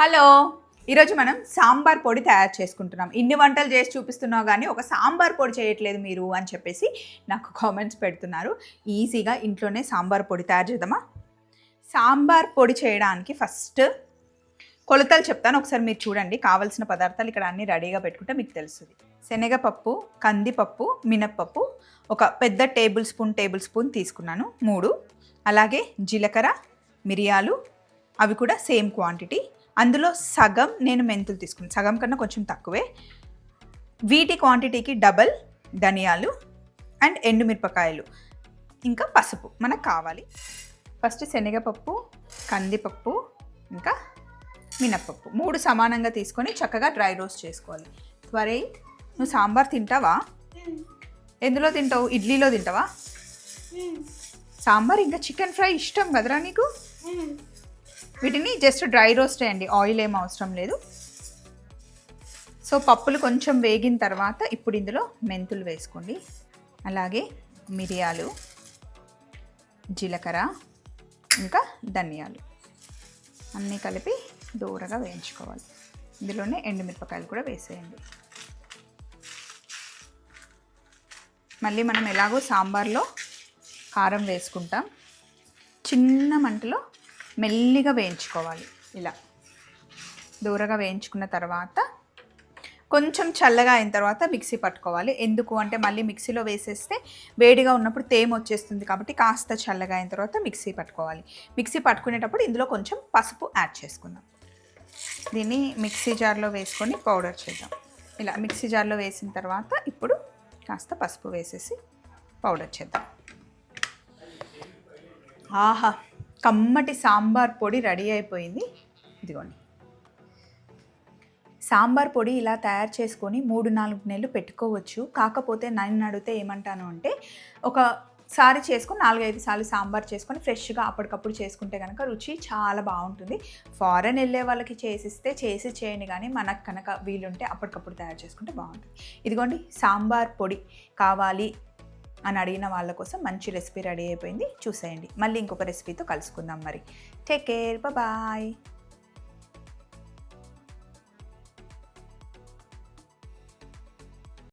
Hello. ఈరోజు మనం సాంబార్ పొడి తయారు చేసుకుంటున్నాం. ఇన్ని వంటలు చేసి చూపిస్తున్నావు కానీ ఒక సాంబార్ పొడి చేయట్లేదు మీరు అని చెప్పేసి నాకు కామెంట్స్ పెడుతున్నారు. ఈజీగా ఇంట్లోనే సాంబార్ పొడి తయారు చేద్దామా? సాంబార్ పొడి చేయడానికి ఫస్ట్ కొలతలు చెప్తాను. ఒకసారి మీరు చూడండి. కావాల్సిన పదార్థాలు ఇక్కడ అన్ని రెడీగా పెట్టుకుంటే మీకు తెలుస్తుంది. శనగపప్పు కందిపప్పు మినప్పప్పు ఒక పెద్ద టేబుల్ స్పూన్ టేబుల్ స్పూన్ తీసుకున్నాను. మూడు. అలాగే జీలకర్ర మిరియాలు అవి కూడా సేమ్ క్వాంటిటీ. అందులో సగం నేను మెంతులు తీసుకున్నాను. సగం కన్నా కొంచెం తక్కువే. వీటి క్వాంటిటీకి డబల్ ధనియాలు అండ్ ఎండుమిరపకాయలు. ఇంకా పసుపు మనకు కావాలి. ఫస్ట్ శనగపప్పు కందిపప్పు ఇంకా మినప్పప్పు. మూడు సమానంగా తీసుకొని చక్కగా డ్రై రోస్ట్ చేసుకోవాలి. త్వరే నువ్వు సాంబార్ తింటావా? ఎందులో తింటావు? ఇడ్లీలో తింటావా? సాంబార్ ఇంకా చికెన్ ఫ్రై ఇష్టం కదరా నీకు? వీటిని జస్ట్ డ్రై రోస్ట్ చేయండి ఆయిల్ ఏం అవసరం లేదు. సో పప్పులు కొంచెం వేగిన తర్వాత ఇప్పుడు ఇందులో మెంతులు వేసుకోండి. అలాగే మిరియాలు జీలకర్ర ఇంకా ధనియాలు. అన్నీ కలిపి దూరగా వేయించుకోవాలి. ఇందులోనే ఎండుమిరపకాయలు కూడా వేసేయండి. మళ్ళీ మనం ఎలాగో సాంబార్లో కారం వేసుకుంటాం. చిన్న మంటలో మెల్లిగా వేయించుకోవాలి. ఇలా దూరగా వేయించుకున్న తర్వాత కొంచెం చల్లగా అయిన తర్వాత మిక్సీ పట్టుకోవాలి. ఎందుకు అంటే మళ్ళీ మిక్సీలో వేసేస్తే వేడిగా ఉన్నప్పుడు తేమ వచ్చేస్తుంది కాబట్టి కాస్త చల్లగా అయిన తర్వాత మిక్సీ పట్టుకోవాలి. మిక్సీ పట్టుకునేటప్పుడు ఇందులో కొంచెం పసుపు యాడ్ చేసుకుందాం. దీన్ని మిక్సీ జార్లో వేసుకొని పౌడర్ చేద్దాం. ఇలా మిక్సీ జార్లో వేసిన తర్వాత ఇప్పుడు కాస్త పసుపు వేసేసి పౌడర్ చేద్దాం. ఆహా! కమ్మటి సాంబార్ పొడి రెడీ అయిపోయింది. ఇదిగోండి. సాంబార్ పొడి ఇలా తయారు చేసుకొని మూడు నాలుగు నెలలు పెట్టుకోవచ్చు. కాకపోతే నన్ను అడిగితే ఏమంటాను అంటే ఒకసారి చేసుకొని నాలుగైదు సార్లు సాంబార్ చేసుకొని ఫ్రెష్గా అప్పటికప్పుడు చేసుకుంటే కనుక రుచి చాలా బాగుంటుంది. ఫారెన్ వెళ్ళే వాళ్ళకి చేసిస్తే చేసి చేయండి కానీ మనకు కనుక వీలుంటే అప్పటికప్పుడు తయారు చేసుకుంటే బాగుంటుంది. ఇదిగోండి సాంబార్ పొడి కావాలి. అని అడిగిన వాళ్ళ కోసం మంచి రెసిపీ రెడీ అయిపోయింది. చూసేయండి. మళ్ళీ ఇంకొక రెసిపీతో కలుసుకుందాం మరి. Take care bye